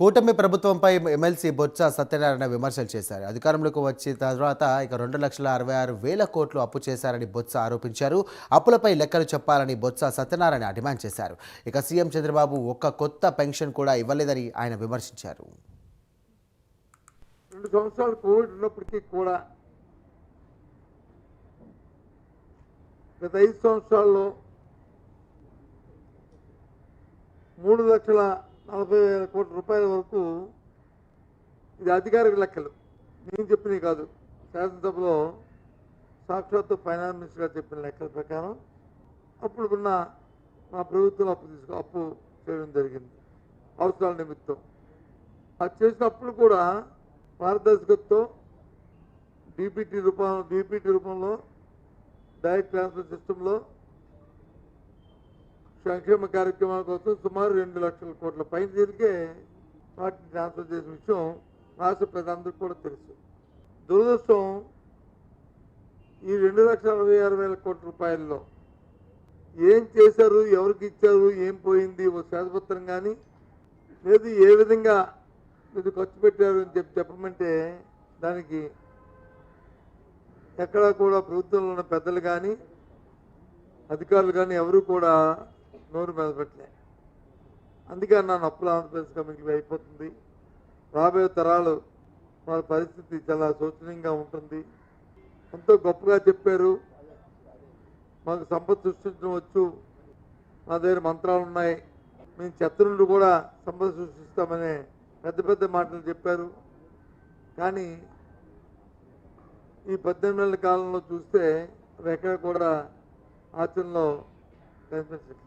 కూటమి ప్రభుత్వంపై ఎమ్మెల్సీ బొత్స సత్యనారాయణ విమర్శలు చేశారు. అధికారంలోకి వచ్చిన తర్వాత ఇక రెండు లక్షల అరవై ఆరు వేల కోట్లు అప్పు చేశారని బొత్స ఆరోపించారు. అప్పులపై లెక్కలు చెప్పాలని బొత్స సత్యనారాయణ డిమాండ్ చేశారు. ఇక సీఎం చంద్రబాబు ఒక్క కొత్త పెన్షన్ కూడా ఇవ్వలేదని ఆయన విమర్శించారు. రెండు సంవత్సరాలు కోవిడ్ ఉన్నప్పటికీ కూడా గత ఐదు సంవత్సరాల్లో మూడు లక్షల నలభై వేల కోట్ల రూపాయల వరకు ఇది అధికారిక లెక్కలు. నేను చెప్పినవి కాదు. శాసనసభలో సాక్షాత్తు ఫైనాన్స్ మినిస్టర్ గారు చెప్పిన లెక్కల ప్రకారం అప్పుడు ఉన్న మా ప్రభుత్వం అప్పు తీసుకో అప్పు చేయడం జరిగింది. అవసరాల నిమిత్తం. అది చేసినప్పుడు కూడా పారదర్శకతతో డీపీటీ రూపంలో డీపీటీ రూపంలో డైరెక్ట్ ట్రాన్స్ఫర్ సిస్టంలో సంక్షేమ కార్యక్రమాల కోసం సుమారు రెండు లక్షల కోట్ల పైన జరిగే వాటిని ట్రాన్స్ఫర్ చేసిన విషయం రాష్ట్ర ప్రజలందరికీ కూడా తెలుసు. దురదృష్టం ఈ రెండు లక్షల అరవై ఆరు వేల కోట్ల రూపాయల్లో ఏం చేశారు ఎవరికి ఇచ్చారు ఏం పోయింది ఓ శ్వేతపత్రం కానీ లేదు ఏ విధంగా ఇది ఖర్చు పెట్టారు అని చెప్పి చెప్పమంటే దానికి ఎక్కడా కూడా ప్రభుత్వంలో ఉన్న పెద్దలు కానీ అధికారులు కానీ ఎవరు కూడా నోరు మీద పెట్టలే. అందుకే నన్ను అప్పుల ఆంధ్రప్రదేశ్గా మిగిలి అయిపోతుంది. రాబోయే తరాలు వాళ్ళ పరిస్థితి చాలా శోచనీయంగా ఉంటుంది. ఎంతో గొప్పగా చెప్పారు. మాకు సంపద సృష్టించవచ్చు మా దగ్గర మంత్రాలు ఉన్నాయి. మేము చెత్త నుండి కూడా సంపద సృష్టిస్తామనే పెద్ద పెద్ద మాటలు చెప్పారు. కానీ ఈ పద్దెనిమిది నెలల కాలంలో చూస్తే అవి ఎక్కడ కూడా ఆచరణలో కనిపించట్లేదు.